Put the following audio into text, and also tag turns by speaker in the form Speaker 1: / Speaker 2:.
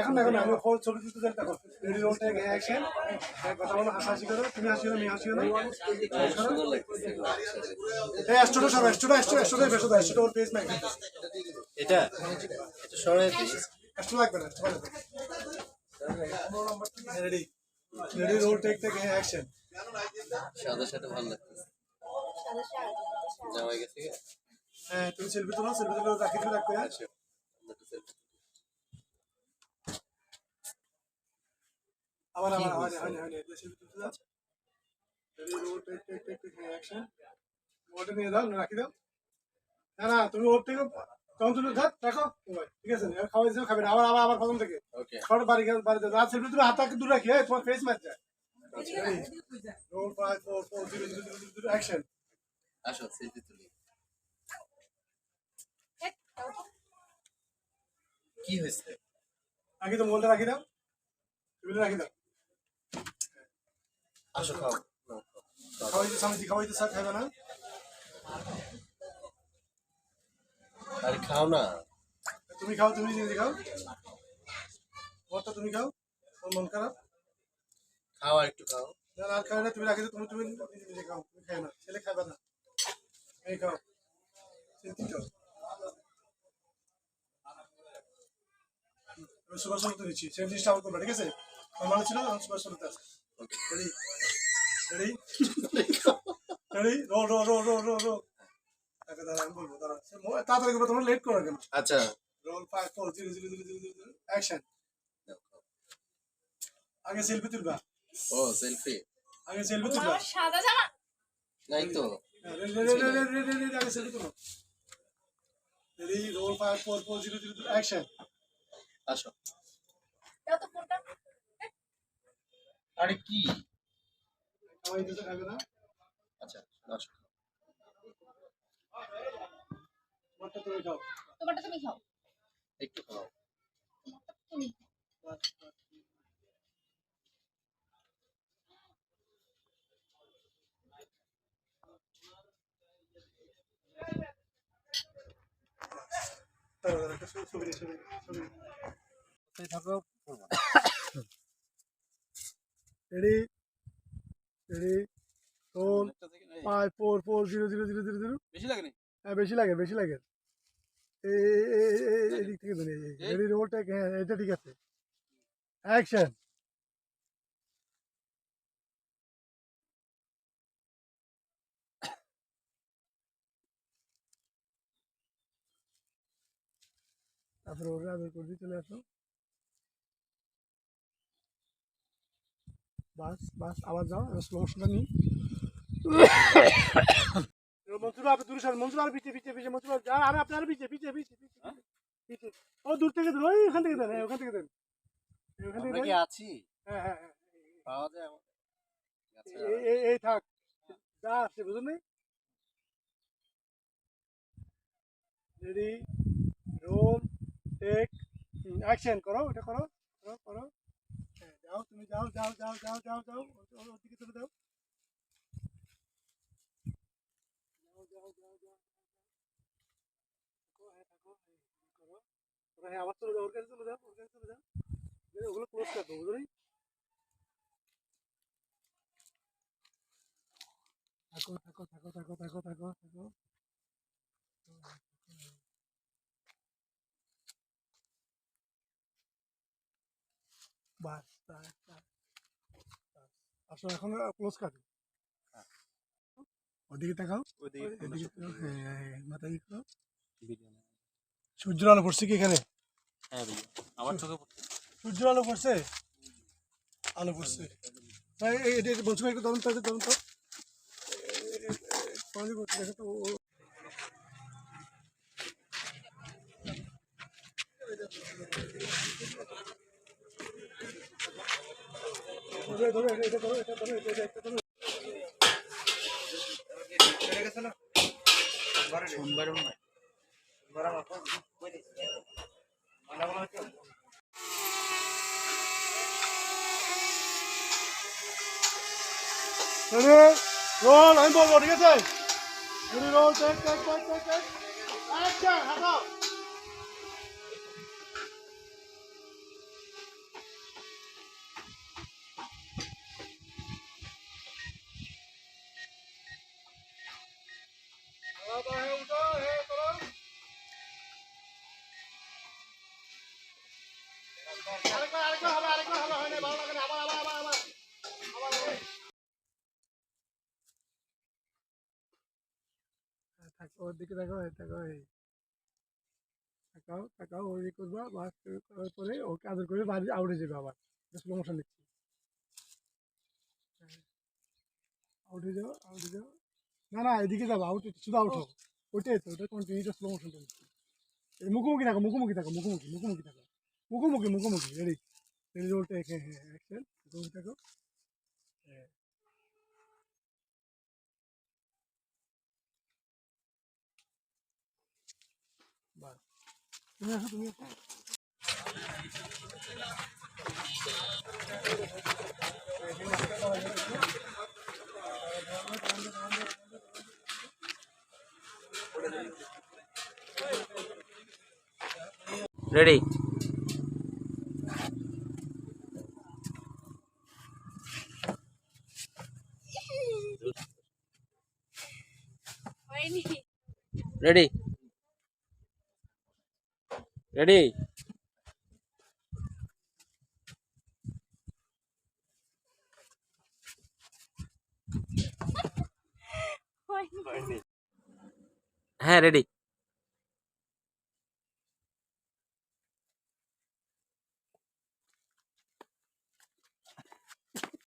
Speaker 1: এখন এখন আমি ফোন ছবি তুলতে যাই দেখো রেডি রোল টেক অ্যাকশন কথা বলো হাসাহাসি করো তুমি হাসিও না আমি হাসিও না। এই স্টুডিও সব দাও ওর পেজ নাই
Speaker 2: এটা? এটা সরাই দিস
Speaker 1: লাগবে না ready ready roll take take action
Speaker 2: সাদা সাথে ভালো লাগতেছে। জামাই গেছে।
Speaker 1: হ্যাঁ তুমি সেলফি তুলো সেলফি তুলে রাখি তুমি রাখবে হ্যাঁ
Speaker 2: আমরা তো selfie
Speaker 1: আবার আবার হয় না হয় না হয় না সেলফি তুলতে যাচ্ছে। Ready take take take take action ওটা নিয়ে দাও রাখি দাও। না না তুমি ওর থেকে তখন তুমি ধর রাখো। ঠিক আছে এবার খাওয়াই দিও খাবে না। আবার আবার আবার প্রথম থেকে. ছোট বাড়ি গেলে সেলফি তুমি হাতটাকে দূর রাখি তোমার ফেস ম্যাচ যায়। Roll five four four zero zero zero zero action
Speaker 2: আসো সেলফি তুলি কি হয়েছে?
Speaker 1: আগে তো মোবাইলটা রাখি দাও। তুমি রাখি দাও।
Speaker 2: আসো খাও।
Speaker 1: স্যার খাবে না?
Speaker 2: আরে খাও না।
Speaker 1: তুমি খাও তুমি নিজে খাও। তুমি খাও। ওর মন খারাপ?
Speaker 2: খাও আর একটু খাও।
Speaker 1: না আর খাবে না তুমি রাখি তুমি তুমি নিজে নিজে খাও তুমি খাবে না। ছেলে খাবে না। এই খাও। চিন্তিত? আমি সুপার সোলতে দিচ্ছি সেম জিনিসটা আমার করবে ঠিক আছে? আমার মনে ছিল সুপার আছে। রো রো রো তাকে দাঁড়া আমি বলব দাঁড়া সে মো- তাড়াতাড়ি করবে তোমরা লেট করো কেন?
Speaker 2: আচ্ছা।
Speaker 1: Roll five four zero zero zero zero zero action. আগে সেলফি তুলবা।
Speaker 2: ও সেলফি
Speaker 1: আগে সেলফি তুলবা।
Speaker 3: সাদা জামা?
Speaker 2: নাই তো।
Speaker 1: রেডি আগে সেলফি তুলো। Ready roll five four four zero zero zero action
Speaker 2: আসো।
Speaker 3: তো ফোনটা
Speaker 2: আরে কি? আচ্ছা আসো
Speaker 1: তোমারটা তুমি খাও।
Speaker 3: তোমারটা তুমি খাও।
Speaker 2: একটু খাও।
Speaker 3: তুমি
Speaker 1: ছবি- ছবি ছবি নিই, ready ready roll five four four zero zero zero zero zero
Speaker 2: বেশি লাগে
Speaker 1: হ্যাঁ বেশি লাগে বেশি লাগে। এই থেকে ধরে রেডি রোলটা হ্যাঁ এটা ঠিক আছে। অ্যাকশন তারপরে ওরা আদর করে দিয়ে চলে আসো বাস বাস আবার যাও মোশনটা নিই মনসুর আপনি দূরে সরেন মনসুর আর পিছিয়ে পিছিয়ে পিছিয়ে মনসুর আর আর আপনি আর পিছিয়ে পিছিয়ে পিছিয়ে পিছিয়ে পিছিয়ে। ও দূর থেকে দেন ওই ওখান থেকে দেন হ্যাঁ ওখান থেকে দেন। ওখান থেকে দেন।
Speaker 2: আছি?
Speaker 1: হ্যাঁ হ্যাঁ হ্যাঁ।
Speaker 2: পাওয়া যায় আচ্ছা।
Speaker 1: এই- এই এই থাক। যা আসছে বুঝলেন নাই? রেডি রোল টেক অ্যাকশন করো এটা করো করো করো। হ্যাঁ, যাও তুমি যাও যাও যাও যাও যাও যাও ও- ও- ওদিকে চলে যাও। হ্যাঁ, হ্যাঁ, হ্যাঁ ওর ওর বাস। আসো এখন ক্লোজ কাটো ওদিকে তাকাও। হ্যাঁ হ্যাঁ, হ্যাঁ, মাথা দিকে সূর্যের আলো পড়ছে কি এখানে?
Speaker 2: হ্যাঁ আমার চোখে পড়ছে।
Speaker 1: সূর্যের আলো পড়ছে? আলো পড়ছে। তাই এই এটা বলছো একটু তদন্ত তদন্ত দেখো তো ও- ও- ধরো, ধরো, এটা- এটা ধরো, এটা ধরো, এটা- এটা- এটা ধরো।
Speaker 2: সোমবার মনে হয়
Speaker 1: Ready? Roll, আমি বলব ঠিক আছে roll, take, take, take, take, take. Action, হাঁটাও। থাকো ওর দিকে দেখো দেখো এই। তাকাও তাকাও ওই দিকে করবা বাস করার পরে ওকে আদর করে বাড়ি আউটে যাবে আবার। স্লো মোশন নিচ্ছি। আউটে যাও আউটে যাও। না না এদিকে যাব আউট শুধু আউট হোক ওইটাই তো ওটা কন্টিনিউটা স্লো মোশনটা নিচ্ছি। এই মুখোমুখি থাকো মুখোমুখি থাকো মুখোমুখি মুখোমুখি থাকো। মুখোমুখি মুখোমুখি রেডি রেডি রোলটা হ্যাঁ হ্যাঁ অ্যাকশন মুখোমুখি থাকো। হ্যাঁ। তুমি আসো তুমি আসো
Speaker 2: রেডি
Speaker 3: হয়নি
Speaker 2: রেডি রেডি
Speaker 3: হয়নি
Speaker 2: হ্যাঁ রেডি